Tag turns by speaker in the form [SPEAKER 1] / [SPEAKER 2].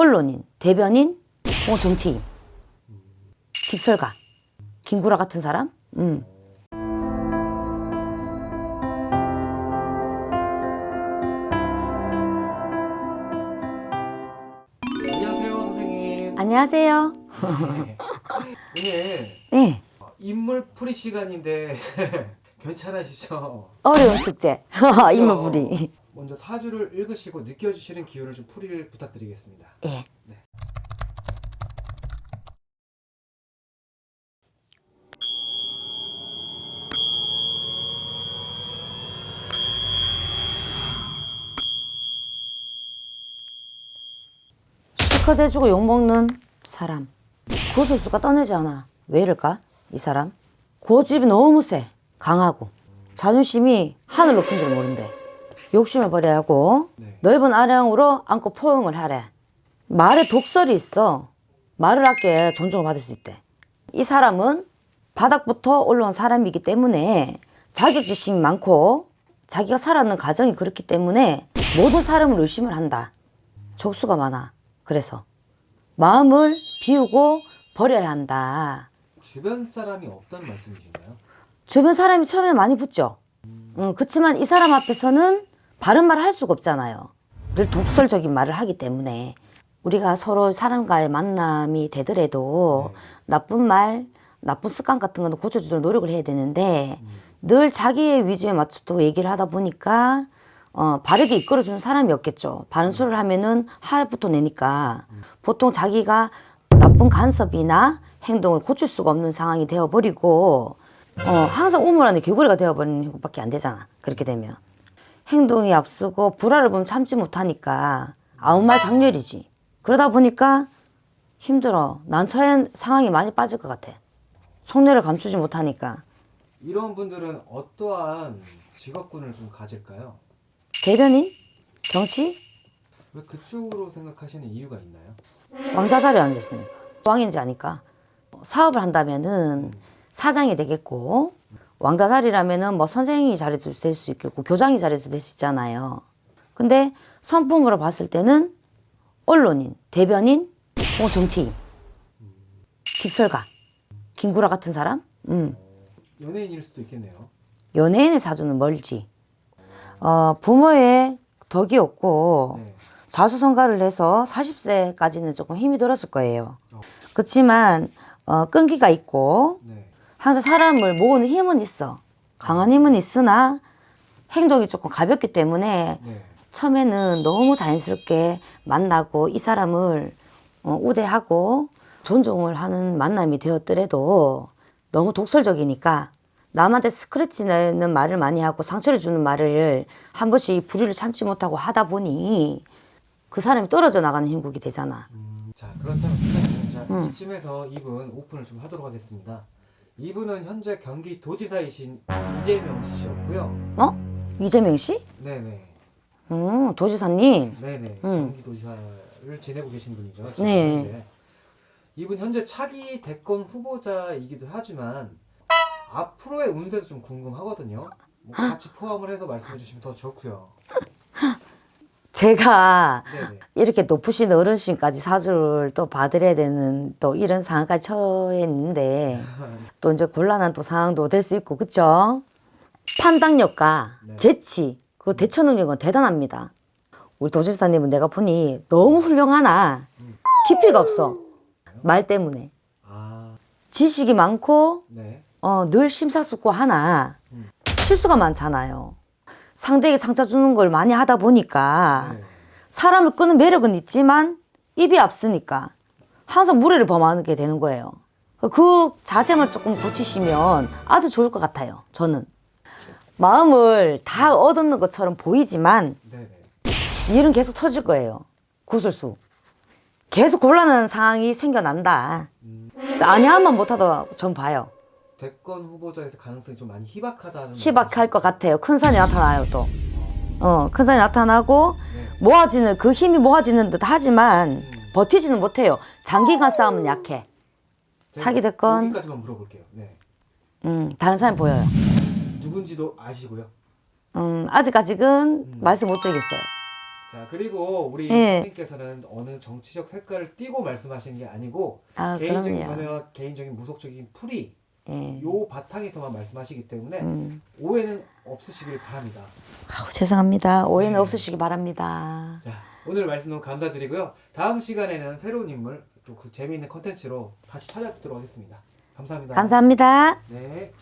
[SPEAKER 1] 언론인, 대변인, 뭐 정치인, 직설가, 김구라 같은 사람. 음.
[SPEAKER 2] 안녕하세요 선생님
[SPEAKER 1] 안녕하세요.
[SPEAKER 2] 네. 오늘
[SPEAKER 1] 네,
[SPEAKER 2] 인물 풀이 시간인데 괜찮으시죠?
[SPEAKER 1] 어려운 숙제. 인물 부리.
[SPEAKER 2] 먼저 사주를 읽으시고 느껴주시는 기운을 좀 풀이를 부탁드리겠습니다
[SPEAKER 1] 예. 실컷 해주고 욕먹는 사람. 고소수가 떠내지 않아. 왜 이럴까? 이 사람. 고집이 너무 세. 강하고. 자존심이 하늘 높은 줄 모른대. 욕심을 버려야 하고
[SPEAKER 2] 네.
[SPEAKER 1] 넓은 아량으로 안고 포용을 하래. 말에 독설이 있어. 말을 아껴야 존중을 받을 수 있대. 이 사람은 바닥부터 올라온 사람이기 때문에 자격지심이 많고 자기가 살았는 가정이 그렇기 때문에 모든 사람을 의심을 한다. 족수가 많아. 그래서 마음을 비우고 버려야 한다.
[SPEAKER 2] 주변 사람이 없다는 말씀이신가요?
[SPEAKER 1] 주변 사람이 처음에 많이 붙죠. 음, 그렇지만 이 사람 앞에서는 바른 말을 할 수가 없잖아요. 늘 독설적인 말을 하기 때문에 우리가 서로 사람과의 만남이 되더라도 나쁜 말, 나쁜 습관 같은 거는 고쳐주도록 노력을 해야 되는데 늘 자기의 위주에 맞춰도 얘기를 하다 보니까 어, 바르게 이끌어주는 사람이 없겠죠. 바른 소리를 하면은 하부터 내니까 보통 자기가 나쁜 간섭이나 행동을 고칠 수가 없는 상황이 되어버리고 어, 항상 우물 안에 개구리가 되어버리는 형국밖에 안 되잖아. 그렇게 되면. 행동이 앞서고 불화를 보면 참지 못하니까 아무 말 장렬이지. 그러다 보니까 힘들어. 난처한 상황이 많이 빠질 것 같아. 속내를 감추지 못하니까.
[SPEAKER 2] 이런 분들은 어떠한 직업군을 좀 가질까요?
[SPEAKER 1] 대변인? 정치?
[SPEAKER 2] 왜 그쪽으로 생각하시는 이유가 있나요?
[SPEAKER 1] 왕자 자리에 앉았으니까. 왕인지 아니까. 사업을 한다면은 사장이 되겠고, 왕자 자리라면은 뭐 선생이 자리도 될 수 있겠고, 교장이 자리도 될 수 있잖아요. 근데 선풍으로 봤을 때는 언론인, 대변인, 뭐 정치인, 직설가, 김구라 같은 사람? 음.
[SPEAKER 2] 연예인일 수도 있겠네요
[SPEAKER 1] 연예인의 사주는 멀지. 어, 부모의 덕이 없고,
[SPEAKER 2] 네.
[SPEAKER 1] 자수성가를 해서 40세까지는 조금 힘이 들었을 거예요. 그렇지만 어, 끈기가 있고
[SPEAKER 2] 네.
[SPEAKER 1] 항상 사람을 모으는 힘은 있어. 강한 힘은 있으나 행동이 조금 가볍기 때문에
[SPEAKER 2] 네.
[SPEAKER 1] 처음에는 너무 자연스럽게 만나고 이 사람을 어, 우대하고 존중을 하는 만남이 되었더라도 너무 독설적이니까 남한테 스크래치 내는 말을 많이 하고 상처를 주는 말을 한 번씩 불의를 참지 못하고 하다 보니 그 사람이 떨어져 나가는 형국이 되잖아.
[SPEAKER 2] 음, 자 그렇다면 자 이쯤에서 이분 오픈을 좀 하도록 하겠습니다 이분은 현재 경기도지사이신 이재명 씨였고요
[SPEAKER 1] 어? 이재명 씨?
[SPEAKER 2] 네네
[SPEAKER 1] 음, 도지사님.
[SPEAKER 2] 네네
[SPEAKER 1] 음.
[SPEAKER 2] 경기도지사를 지내고 계신 분이죠. 지금
[SPEAKER 1] 네.
[SPEAKER 2] 현재. 이분 현재 차기 대권 후보자이기도 하지만 앞으로의 운세도 좀 궁금하거든요. 뭐 같이 포함을 해서 말씀해 주시면 더 좋고요.
[SPEAKER 1] 제가
[SPEAKER 2] 네네.
[SPEAKER 1] 이렇게 높으신 어르신까지 사주를 또 받으려야 되는 또 이런 상황까지 처했는데 또 이제 곤란한 또 상황도 될 수 있고 그쵸? 판단력과
[SPEAKER 2] 네.
[SPEAKER 1] 재치 그 대처 능력은 대단합니다. 우리 도지사님은 내가 보니 너무 훌륭하나 깊이가 없어 말 때문에
[SPEAKER 2] 아,
[SPEAKER 1] 지식이 많고
[SPEAKER 2] 네.
[SPEAKER 1] 어, 늘 심사숙고하나 실수가 많잖아요. 상대에게 상처 주는 걸 많이 하다 보니까
[SPEAKER 2] 네.
[SPEAKER 1] 사람을 끄는 매력은 있지만 입이 앞서니까 항상 무례를 범하게 되는 거예요. 그 자세만 조금 고치시면 아주 좋을 것 같아요. 저는 마음을 다 얻는 것처럼 보이지만. 일은 계속 터질 거예요. 구슬수. 계속 곤란한 상황이 생겨난다. 아니 하면 못하다 전 봐요.
[SPEAKER 2] 대권 후보자에서 가능성이 좀 많이 희박하다는.
[SPEAKER 1] 희박할 것 같아요. 큰 산이 나타나요 또. 어, 큰 산이 나타나고
[SPEAKER 2] 네.
[SPEAKER 1] 모아지는 그 힘이 모아지는 듯 하지만 버티지는 못해요. 장기간 싸움은 약해. 차기 대권.
[SPEAKER 2] 여기까지만 물어볼게요. 네.
[SPEAKER 1] 음, 다른 사람이 보여요.
[SPEAKER 2] 누군지도 아시고요.
[SPEAKER 1] 음, 아직까지는 말씀 못 드리겠어요.
[SPEAKER 2] 자 그리고 우리
[SPEAKER 1] 예.
[SPEAKER 2] 선생님께서는 어느 정치적 색깔을 띠고 말씀하시는 게 아니고
[SPEAKER 1] 아,
[SPEAKER 2] 개인적인
[SPEAKER 1] 그럼요.
[SPEAKER 2] 견해와 개인적인 무속적인 풀이
[SPEAKER 1] 예.
[SPEAKER 2] 요 바탕에서만 말씀하시기 때문에
[SPEAKER 1] 음.
[SPEAKER 2] 오해는 없으시길 바랍니다.
[SPEAKER 1] 아우, 죄송합니다. 오해는
[SPEAKER 2] 네.
[SPEAKER 1] 없으시기 바랍니다.
[SPEAKER 2] 자 오늘 말씀 너무 감사드리고요. 다음 시간에는 새로운 인물 또 그 재미있는 컨텐츠로 다시 찾아뵙도록 하겠습니다. 감사합니다.
[SPEAKER 1] 감사합니다.
[SPEAKER 2] 네.